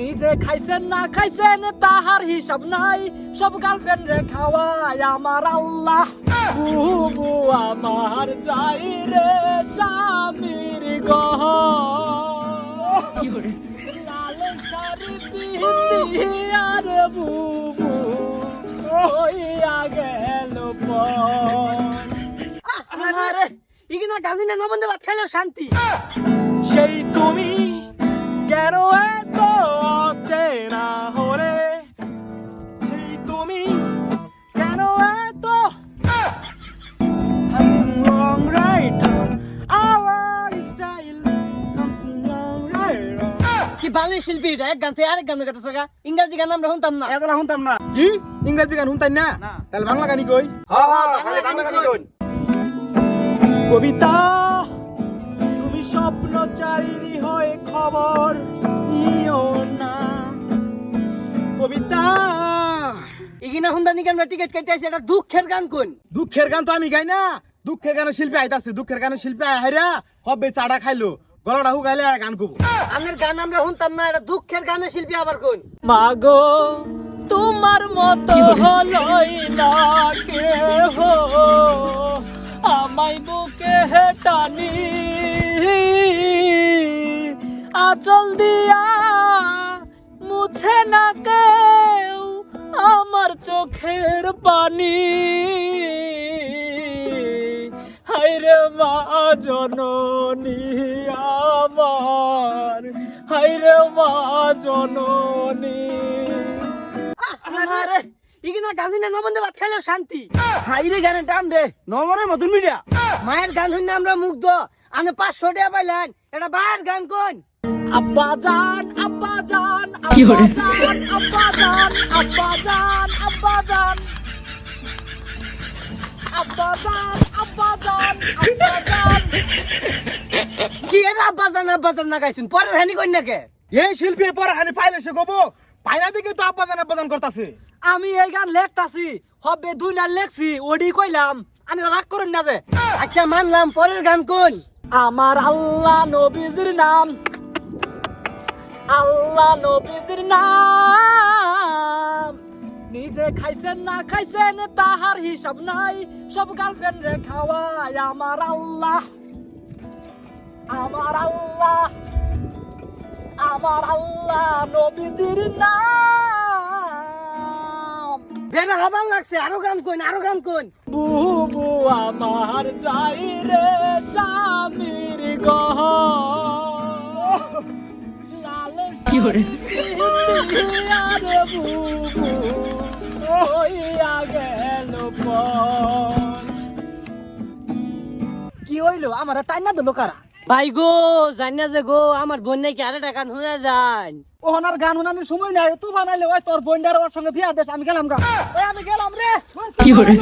নিজে খাইছেন না খাইছেন তাহার হিসাব নাই। সব গার্লফ্রেন্ড রে খাওয়ায় আমার আল্লাহ। বুবু আমার যাই রে স্বামীর গহ। লাল শাড়ি পিন্দিয়ার বুবু হইয়া গেল আরে ইগিনা গান্ধী না নবন্দে ভাত খাইলেও শান্তি। সেই তুমি কেন কি বাঙালি শিল্পী এটা এক গান থেকে আরেক গান গাইতেছে গা। ইংরেজি গান আমরা শুনতাম না। এতলা শুনতাম না। কি? ইংরেজি গান শুনতাই না। তাহলে বাংলা গানই কই? হ্যাঁ হ্যাঁ খালি বাংলা গানই কই। কবিতা তুমি স্বপ্ন চারিনি হয়ে খবর নিও না। কবিতা। ইগিনা হুন্দা নিকে আমরা? টিকিট কেটে আছি এটা দুঃখের গান কোন? দুঃখের গান তো আমি গাই না। দুঃখের গানের শিল্পী আইতাছে দুঃখের গানের শিল্পী হাইরা হবে চাড়া খাইলো? গলাটা হুগাইলে গান কব আমের গান আমরা শুনতাম না এটা দুঃখের গানের শিল্পী আবার কোন? মাগো তোমার মতো হলই না কেহ। আমায় বুকে হেটানি। আচল দিয়া মুছে না কেউ আমার চোখের পানি। হাইরে মা। জননী আমার। হাইরে মা জননী। আরে ইগিনা গান্ধী না নবন্দে ভাত খাইলেও শান্তি হাইরে গানে টান দে নমরের মতন মিডিয়া। মায়ের গান শুনে আমরা মুগ্ধ। আনে পাঁচশো টাকা পাইলেন এটা ভাইয়ের গান কোন আব্বা জান আব্বা জান আব্বা জান আব্বা জান আব্বা জান আব্বা জান আব্বা জান আব্বা জান আব্বা জান কি এটা আব্বা জান আব্বা জান পরের হানি কই নাকে? এই শিল্পী পর হানি পাইলে সে কব পাইনা দিকে তো আব্বাজান আব্বাজান করতাছে। আমি এই গান লেখতাছি হবে দুই না লেখছি ওডি কইলাম। আমি রাগ করেন না যে। আচ্ছা মানলাম পরের গান কোন? আমার আল্লাহ নবীজির নাম। আল্লাহ নবীজির নাম। নিজে খাইছেন না খাইছেন তাহার হিসাব নাই। সব গার্লফ্রেন্ড রে খাওয়ায় আমার আল্লাহ। আমার আল্লাহ আমার আল্লাহ নবীজির নাম। বেটা হাবাল লাগছে আরও গান কোন আরও গান কোন বুবু আমার যাই রে স্বামীর গহ। লাল কি করে বুবু হইয়া গেল পর। কি হইল? আমার টাইম না দিল কারা? ভাই গো জানিয়া যে গো আমার বোন নাকি আরে টাকা শুনে যান ওনার গান শোনানোর সময় নাই তুই বানাইলে ওই তোর বন্ডার ওর সঙ্গে বিয়া দেশ আমি গেলাম গা। ওই আমি গেলাম রে। কি করে